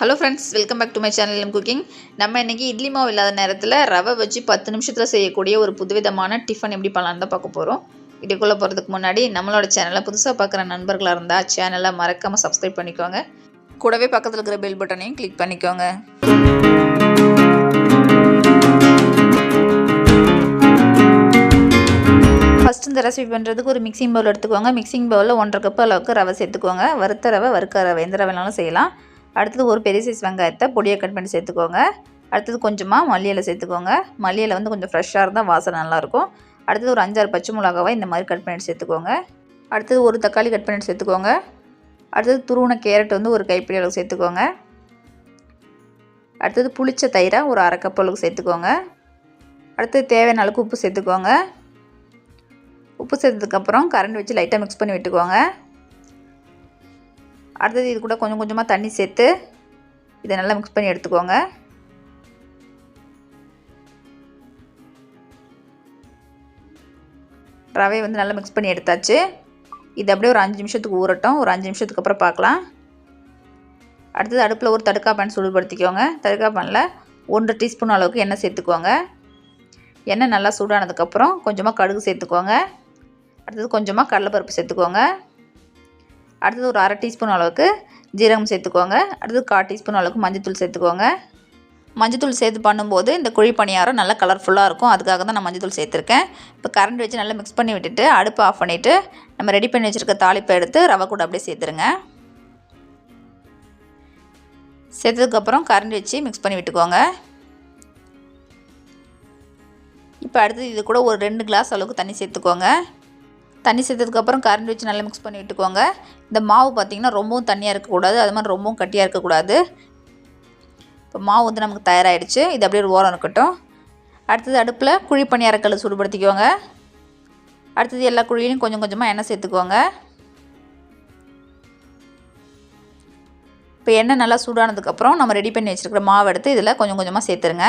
Hello friends welcome back to my channel M cooking நம்ம இன்றைக்கி இட்லி மாவு இல்லாத நேரத்தில் ரவை வச்சு பத்து நிமிஷத்தில் செய்யக்கூடிய ஒரு புதுவிதமான டிஃபன் எப்படி பண்ணலான்னு தான் பார்க்க போகிறோம் இதுக்குள்ளே போகிறதுக்கு முன்னாடி நம்மளோட சேனலை புதுசாக பார்க்குற நண்பர்களாக இருந்தால் சேனலை மறக்காமல் சப்ஸ்கிரைப் பண்ணிக்கோங்க. கூடவே பக்கத்தில் இருக்கிற பெல் பட்டனையும் கிளிக் பண்ணிக்கோங்க. ஃபஸ்ட் இந்த ரெசிபி பண்ணுறதுக்கு ஒரு மிக்சிங் பவுல் எடுத்துக்கோங்க. மிக்சிங் பவுலில் ஒன்றரை கப் அளவுக்கு ரவை சேர்த்துக்கோங்க. வறுத்த ரவை வறுக்க ரவை எந்த ரவைனாலும் செய்யலாம். அடுத்தது ஒரு பெரிய சைஸ் வெங்காயத்தை பொடியை கட் பண்ணி சேர்த்துக்கோங்க. அடுத்தது கொஞ்சமாக மல்லியில் சேர்த்துக்கோங்க. மல்லியில் வந்து கொஞ்சம் ஃப்ரெஷ்ஷாக இருந்தால் வாசனை நல்லாயிருக்கும். அடுத்தது ஒரு அஞ்சாறு பச்சை மிளகாவை இந்த மாதிரி கட் பண்ணிட்டு சேர்த்துக்கோங்க. அடுத்தது ஒரு தக்காளி கட் பண்ணி சேர்த்துக்கோங்க. அடுத்தது துருவன கேரட் வந்து ஒரு கைப்பிடி அளவுக்கு சேர்த்துக்கோங்க. அடுத்தது புளிச்ச தயிரை ஒரு அரை கப் அளவுக்கு சேர்த்துக்கோங்க. அடுத்தது தேவையான அளவுக்கு உப்பு சேர்த்துக்கோங்க. உப்பு சேர்த்ததுக்கப்புறம் கரண்ட் வச்சு லைட்டாக மிக்ஸ் பண்ணி விட்டுக்கோங்க. அடுத்தது இது கூட கொஞ்சம் கொஞ்சமாக தண்ணி சேர்த்து இதை நல்லா மிக்ஸ் பண்ணி எடுத்துக்கோங்க. ரவை வந்து நல்லா மிக்ஸ் பண்ணி எடுத்தாச்சு. இது அப்படியே ஒரு அஞ்சு நிமிஷத்துக்கு ஊறட்டும். ஒரு அஞ்சு நிமிஷத்துக்கு அப்புறம் பார்க்கலாம். அடுத்தது அடுப்பில் ஒரு தடுக்கா பேன் சூடுபடுத்திக்கோங்க. தடுக்கா பேனில் ஒன்றரை டீஸ்பூன் அளவுக்கு எண்ணெய் சேர்த்துக்கோங்க. எண்ணெய் நல்லா சூடானதுக்கப்புறம் கொஞ்சமாக கடுகு சேர்த்துக்கோங்க. அடுத்தது கொஞ்சமாக கடலைப்பருப்பு சேர்த்துக்கோங்க. அடுத்தது ஒரு அரை டீஸ்பூன் அளவுக்கு ஜீரகம் சேர்த்துக்கோங்க. அடுத்தது கால் டீஸ்பூன் அளவுக்கு மஞ்சத்தூள் சேர்த்துக்கோங்க. மஞ்சத்தூள் சேர்த்து பண்ணும்போது இந்த குழி பணியாரம் நல்லா கலர்ஃபுல்லாக இருக்கும். அதுக்காக தான் நான் மஞ்சத்தூள் சேர்த்துருக்கேன். இப்போ கரண்ட் வச்சு நல்லா மிக்ஸ் பண்ணி விட்டுட்டு அடுப்பு ஆஃப் பண்ணிவிட்டு நம்ம ரெடி பண்ணி வச்சுருக்க தாளிப்பை எடுத்து ரவை கூட அப்படியே சேர்த்துருங்க. சேர்த்ததுக்கப்புறம் கரண்ட் வச்சு மிக்ஸ் பண்ணி விட்டுக்கோங்க. இப்போ அடுத்தது இது கூட ஒரு ரெண்டு கிளாஸ் அளவுக்கு தண்ணி சேர்த்துக்கோங்க. தண்ணி சேர்த்ததுக்கப்புறம் கரண்ட் வச்சு நல்லா மிக்ஸ் பண்ணி விட்டுக்கோங்க இந்த மாவு பார்த்திங்கன்னா ரொம்பவும் தண்ணியாக இருக்கக்கூடாது. அது மாதிரி ரொம்பவும் கட்டியாக இருக்கக்கூடாது. இப்போ மாவு வந்து நமக்கு தயாராகிடுச்சு இது அப்படியே ஒரு ஓரம் இருக்கட்டும். அடுத்தது அடுப்பில் குழி பணியாரக்கல் சூடுபடுத்திக்கோங்க அடுத்தது எல்லா குழியிலையும் கொஞ்சம் கொஞ்சமாக எண்ணெய் சேர்த்துக்கோங்க இப்போ எண்ணெய் நல்லா சூடானதுக்கப்புறம் நம்ம ரெடி பண்ணி வச்சுருக்கிற மாவு எடுத்து இதில் கொஞ்சம் கொஞ்சமாக சேர்த்துருங்க.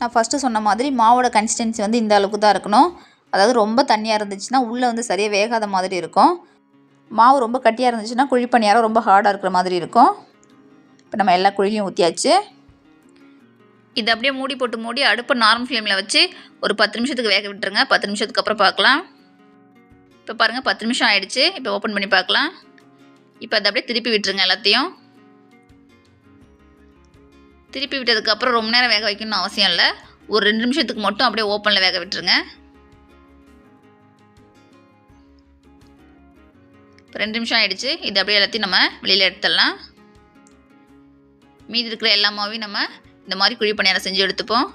நான் ஃபஸ்ட்டு சொன்ன மாதிரி மாவோட கன்சிஸ்டன்சி வந்து இந்த அளவுக்கு தான் இருக்கணும். அதாவது ரொம்ப தண்ணியாக இருந்துச்சுன்னா உள்ளே வந்து சரியாக வேகாத மாதிரி இருக்கும். மாவு ரொம்ப கட்டியாக இருந்துச்சுன்னா குழிப்பணியாரம் ரொம்ப ஹார்டாக இருக்கிற மாதிரி இருக்கும். இப்போ நம்ம எல்லா குழியும் ஊற்றியாச்சு இதை அப்படியே மூடி போட்டு மூடி அடுப்பை நார்மல் ஃப்ளேமில் வச்சு ஒரு பத்து நிமிஷத்துக்கு வேக விட்டுருங்க. பத்து நிமிஷத்துக்கு அப்புறம் பார்க்கலாம். இப்போ பாருங்கள் பத்து நிமிஷம் ஆயிடுச்சு. இப்போ ஓப்பன் பண்ணி பார்க்கலாம். இப்போ அதை அப்படியே திருப்பி விட்டுருங்க எல்லாத்தையும். திருப்பி விட்டதுக்கப்புறம் ரொம்ப நேரம் வேக வைக்கணும்னு அவசியம் இல்லை. ஒரு ரெண்டு நிமிஷத்துக்கு மட்டும் அப்படியே ஓப்பனில் வேக விட்டுருங்க. இப்போ ரெண்டு நிமிஷம் ஆகிடுச்சு இது அப்படியே எல்லாத்தையும் நம்ம வெளியில் எடுத்துடலாம். மீதி இருக்கிற எல்லா மாவையும் நம்ம இந்த மாதிரி குழி பணியாரம் செஞ்சு எடுத்துப்போம்.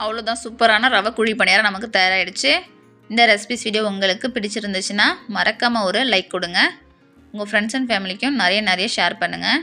அவ்வளோதான் சூப்பரான ரவை குழி பணியாரம் நமக்கு தயாராகிடுச்சு இந்த ரெசிபிஸ் வீடியோ உங்களுக்கு பிடிச்சிருந்துச்சுன்னா மறக்காமல் ஒரு லைக் கொடுங்க. உங்கள் ஃப்ரெண்ட்ஸ் அண்ட் ஃபேமிலிக்கும் நிறைய நிறைய ஷேர் பண்ணுங்கள்